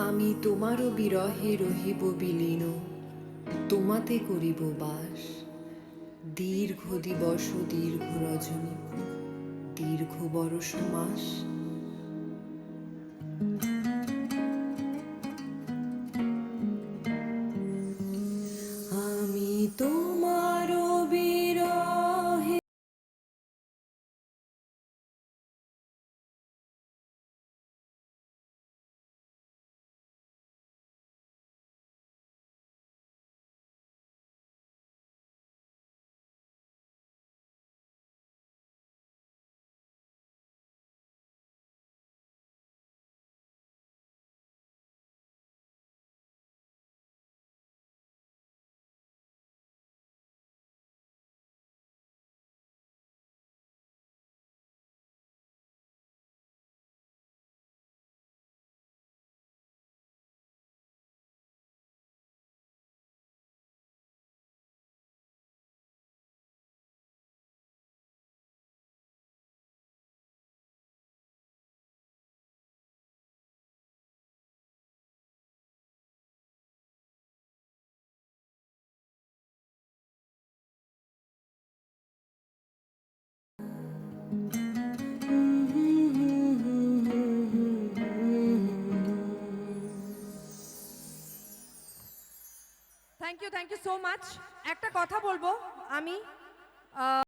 আমি তোমারও বিরহে রহিব বিলীন। তোমাতে করিব বাস। দীর্ঘ দিবস দীর্ঘ রজনী। দীর্ঘ বরষ মাস। Thank you thank you so much একটা কথা বলব আমি